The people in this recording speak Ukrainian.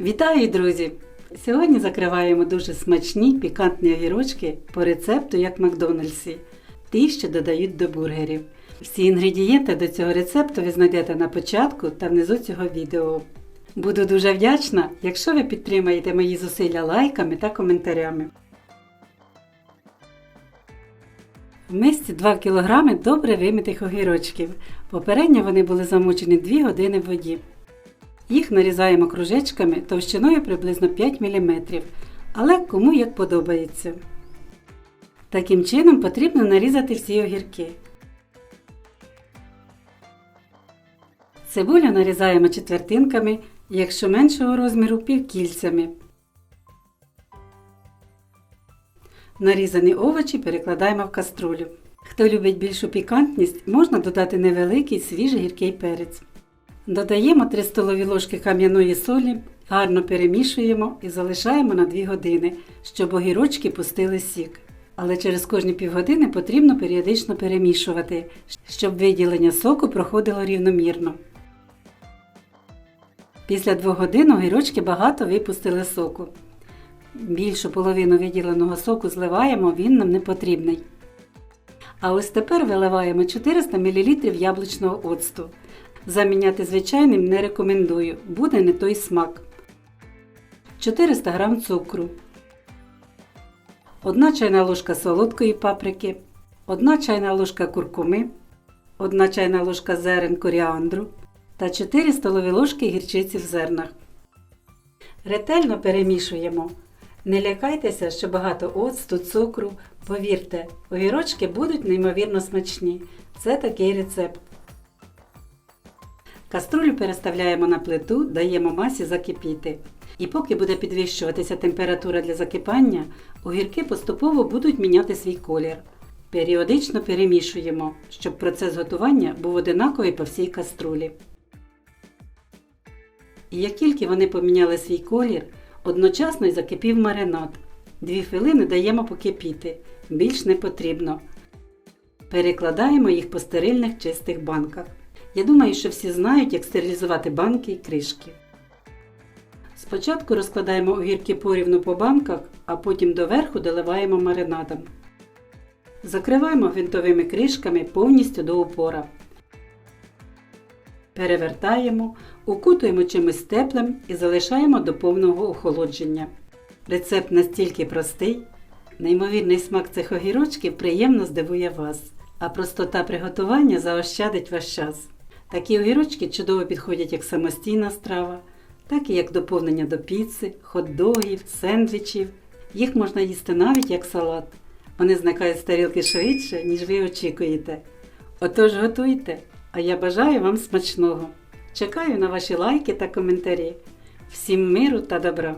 Вітаю, друзі! Сьогодні закриваємо дуже смачні пікантні огірочки по рецепту як Макдональдсі, ті, що додають до бургерів. Всі інгредієнти до цього рецепту ви знайдете на початку та внизу цього відео. Буду дуже вдячна, якщо ви підтримаєте мої зусилля лайками та коментарями. В мисці 2 кг добре вимитих огірочків. Попередньо вони були замочені 2 години в воді. Їх нарізаємо кружечками товщиною приблизно 5 мм, але кому як подобається. Таким чином потрібно нарізати всі огірки. Цибулю нарізаємо четвертинками, якщо меншого розміру півкільцями. Нарізані овочі перекладаємо в каструлю. Хто любить більшу пікантність, можна додати невеликий свіжий гіркий перець. Додаємо 3 столові ложки кам'яної солі, гарно перемішуємо і залишаємо на 2 години, щоб огірочки пустили сік. Але через кожні півгодини потрібно періодично перемішувати, щоб виділення соку проходило рівномірно. Після 2 годин огірочки багато випустили соку. Більшу половину виділеного соку зливаємо, він нам не потрібний. А ось тепер виливаємо 400 мл яблучного оцту. Заміняти звичайним не рекомендую, буде не той смак. 400 г цукру, 1 чайна ложка солодкої паприки, 1 чайна ложка куркуми, 1 чайна ложка зерен коріандру та 4 столові ложки гірчиці в зернах. Ретельно перемішуємо. Не лякайтеся, що багато оцту, цукру. Повірте, огірочки будуть неймовірно смачні. Це такий рецепт. Каструлю переставляємо на плиту, даємо масі закипіти. І поки буде підвищуватися температура для закипання, огірки поступово будуть міняти свій колір. Періодично перемішуємо, щоб процес готування був одинаковий по всій каструлі. І як тільки вони поміняли свій колір, одночасно й закипів маринад. Дві хвилини даємо покипіти, більш не потрібно. Перекладаємо їх по стерильних чистих банках. Я думаю, що всі знають, як стерилізувати банки і кришки. Спочатку розкладаємо огірки порівну по банках, а потім доверху доливаємо маринадом. Закриваємо гвинтовими кришками повністю до упора. Перевертаємо, укутуємо чимось теплим і залишаємо до повного охолодження. Рецепт настільки простий, неймовірний смак цих огірочків приємно здивує вас, а простота приготування заощадить ваш час. Такі огірочки чудово підходять як самостійна страва, так і як доповнення до піци, хот-догів, сендвічів. Їх можна їсти навіть як салат. Вони зникають з тарілки швидше, ніж ви очікуєте. Отож готуйте, а я бажаю вам смачного. Чекаю на ваші лайки та коментарі. Всім миру та добра!